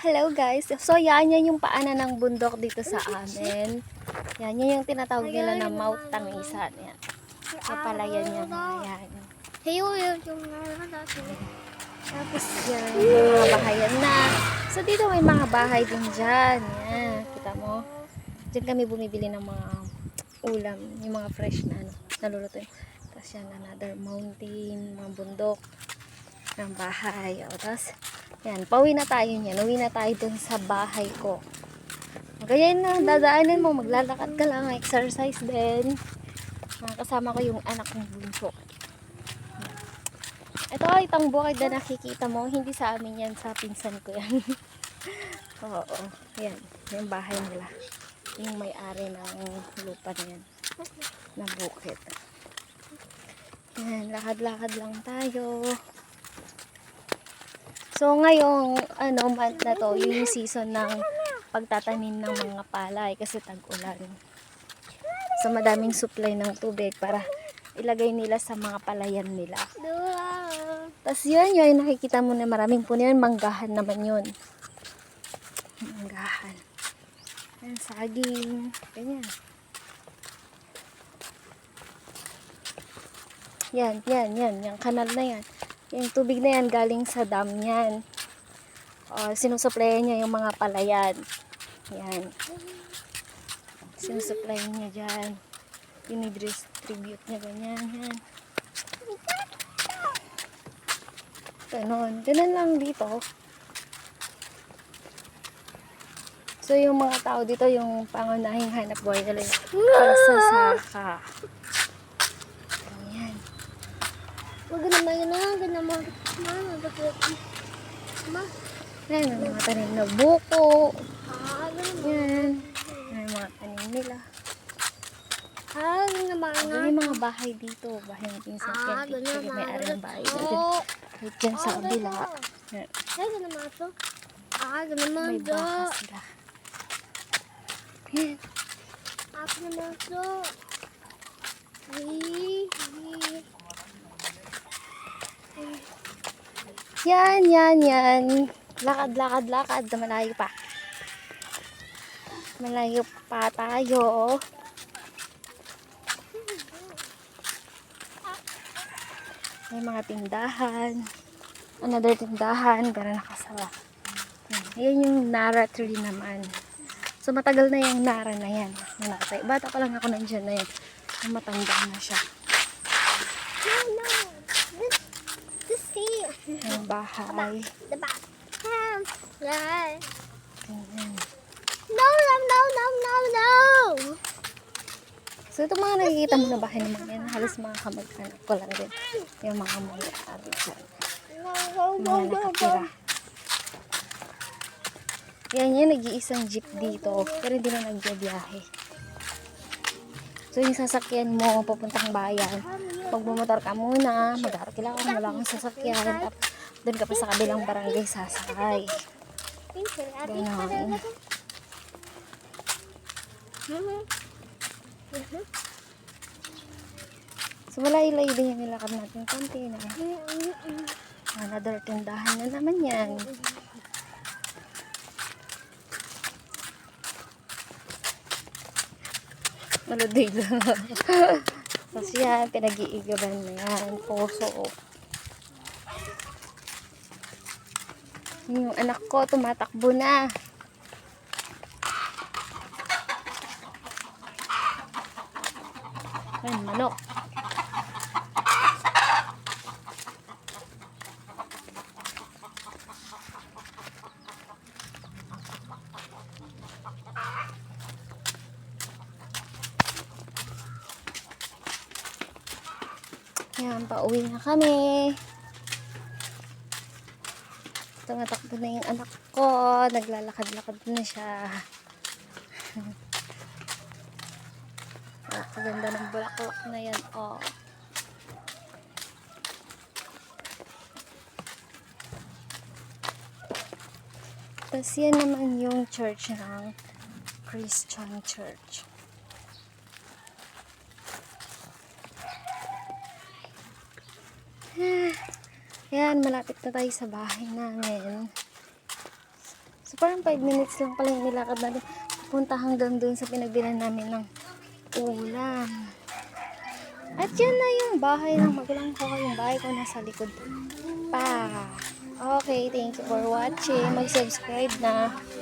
Hello guys. So yan, yan yung paanan ng bundok dito sa amin. Yan, yan yung tinatawag nila na Mount Tangisan. Yan. Sa palayan yan. Yun yung natin. Tapos yan, yung mga bahayan na. So dito may mga bahay din dyan. Yan, kita mo. Diyan kami bumibili ng mga ulam, yung mga fresh na ano, naluluto. Tapos yan, another mountain, mga bundok ng bahay. O, tapos, yan, pauwi na tayo niyan. Uwi na tayo dun sa bahay ko. Ganyan na, dadaanin mo, maglalakad ka lang, exercise din. Kasama ko yung anak kong bunso. Ito, itong bukid na nakikita mo, hindi sa amin yan, sa pinsan ko yan. Oo, yan, yung bahay nila. Yung may-ari ng lupa na yan, na bukid. Yan, lakad-lakad lang tayo. So, ngayong ano, month na to, yun yung season ng pagtatanim ng mga palay kasi tag-ulan. So, madaming supply ng tubig para ilagay nila sa mga palayan nila. Tapos yun, yun, nakikita mo na maraming puno yun, manggahan naman yun. Manggahan. Yan, saging, ganyan. Yan, yan, yan, yung kanal na yan. Yung tubig na yan, galing sa dam yan. O, sinusuplayan niya yung mga palayan. Yan. Sinusuplayan niya dyan. Dinidistribute niya ganyan, yan. Ganon. Ganon lang dito. So, yung mga tao dito, yung pangunahing hanap buhay nila yung pagsasaka. Huwag naman yun na. Huwag naman. Bakit? Ma. Yan, yung mga tanim na buko. Ah, ganun. Yan. Yan, yung mga tanim nila. Ah, ganun naman Yan na. yung mga bahay dito. Bahay ng pinsan. Ah, ganun naman. may ari ng bahay. Oh. dyan, dyan sa Ah, kabila. ganun. Yan, Ay, ganun naman ito. Ah, ganun naman May ito. baka sila. Yan. Ako naman ito. Wee. Wee. Yan, yan, yan. Lakad, lakad, lakad. Malayo pa. Malayo pa tayo. May mga tindahan. Another tindahan. Pero nakasawa. Yan. Yung Nara tree naman. So, matagal na yung Nara na yan. Na nasa. Bata pa lang ako nandyan na yan. Matanda na siya. No, no. This, this Yung bahay. Um, yeah. Ganyan. No, no, no, no, no, no. So, itong mga nakikita mo na bahay naman yan, halos mga kamag-anak ko lang din. Yung mga may-ari dyan. Mga nakatira. Yan yan, nag-iisang jeep dito, pero hindi na nagbiyahe. So, yung sasakyan mo, papuntang bayan, pag bumotor ka muna, mag-arkila ka, wala kang sasakyan, tapos doon ka pa sa kabilang barangay sasakay. Ganon. So, malayo-layo din yung nilakad natin konti na. Another tindahan na naman yan. Maludoy lang. Tapos yan, pinag-iigaban na yan. Puso. Yung anak ko, tumatakbo na. Ayun, manok. Yan, pauwi na kami. Tumatakbo na yung anak ko. Naglalakad-lakad na siya. Ah, Kaganda ng bulaklak na yan. Oh. Tapos yan naman yung church ng Christian Church. Yan, malapit na tayo sa bahay namin. So, Parang 5 minutes lang pala yung nilakad natin. Punta hanggang dun sa pinagbilan namin ng ulam. At yan na yung bahay ng magulang ko. Yung bahay ko nasa likod pa. Okay, thank you for watching. Mag-subscribe na.